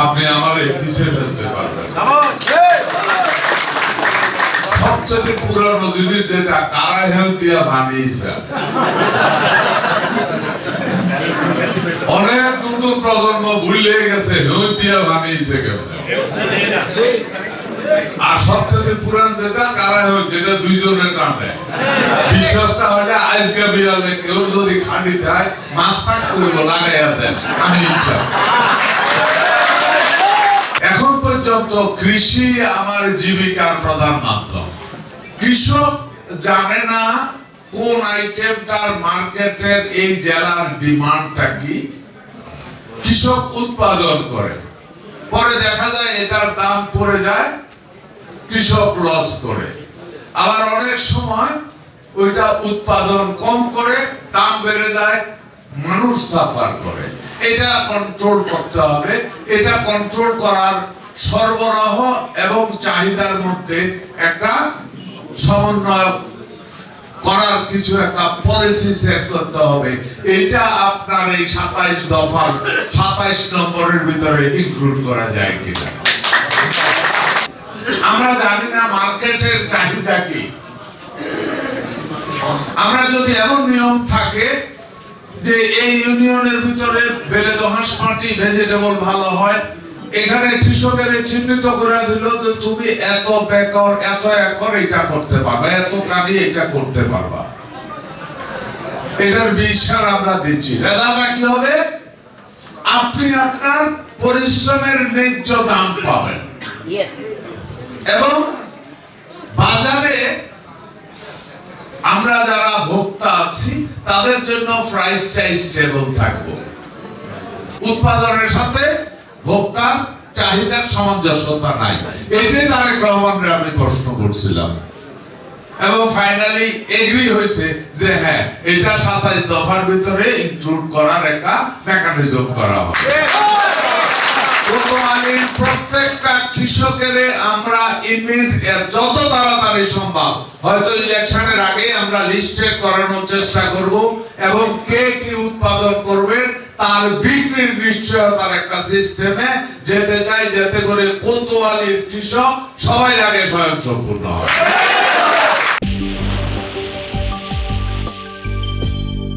আপনি আমার পিছিয়ে ফেলতে পারবেন? সবচেয়ে পুরানো জিনিস যেটা কারা হেলথ দিয়া বানিয়েছে? অনেক নতুন প্রজন্ম ভুলে গেছে হেলথ দিয়া বানিয়েছে কেন আর সবচেয়ে পুরান যেটা কারা হেলথ যেটা দুইজনের কামে বিশ্বাসটা হলে আজকে বিয়ালে কেউ যদি খাঁটি দেয় মাস্তা করব লাগাইয়া দেন। আমি ইচ্ছা। পর্যন্ত কৃষি আমার জীবিকার প্রধান মাধ্যম। কৃষক জানে না কোন আইটেমটার মার্কেটের এই জেলার ডিমান্ডটা কি। কৃষক উৎপাদন করে। পরে দেখা যায় এটার দাম পড়ে যায়, কৃষক লস করে। আবার অনেক সময় ওইটা উৎপাদন কম করে, দাম বেড়ে যায়, মানুষ সাফার করে। এটা কন্ট্রোল করতে হবে। এটা কন্ট্রোল করার সরবরাহ এবং চাহিদার মধ্যে একটা সমন্বয় করার কিছু একটা পলিসি সেট করতে হবে। এটা আপনার এই সাতাইশ দফার, সাতাইশ নম্বরের ভিতরে ইনক্লুড করা যায় কিনা। আমরা জানি না মার্কেটের চাহিদা কি। আমরা যদি এমন নিয়ম থাকে যে এই ইউনিয়নের ভিতরে বেলে দহাস মাটি ভেজিটেবল ভালো হয় এখানে কৃষকের চিহ্নিত করে দিল যে তুমি এত বেকর এত একর এটা করতে পারবা এত কানি এটা করতে পারবা। এটার বিশ্বাস আমরা দিচ্ছি। রেজাল্টটা কি হবে? আপনি আপনার পরিশ্রমের ন্যায্য দাম পাবেন. এবং বাজারে আমরা যারা ভোক্তা আছি তাদের জন্য প্রাইসটা স্টেবল থাকব। উৎপাদনের সাথে চাহিদার সামঞ্জস্যতা নাই। এটাই তারেক রহমানরে আমি প্রশ্ন করছিলাম। এবং ফাইনালি এগ্রি হয়েছে যে হ্যাঁ এটা সাতাইশ দফার ভিতরে ইনক্লুড করার একটা মেকানিজম করা হবে। প্রত্যেকটা কৃষকের আমরা যত তাড়াতাড়ি সম্ভব, হয়তো ইলেকশনের আগে আমরা লিস্টেড করানোর চেষ্টা করব এবং কে কি উৎপাদন করবে, তার বিক্রির নিশ্চয়তার একটা সিস্টেমে যেতে চাই যেতে করে কোতোয়ালির কৃষক সবাই আগে স্বয়ংসম্পূর্ণ হয়।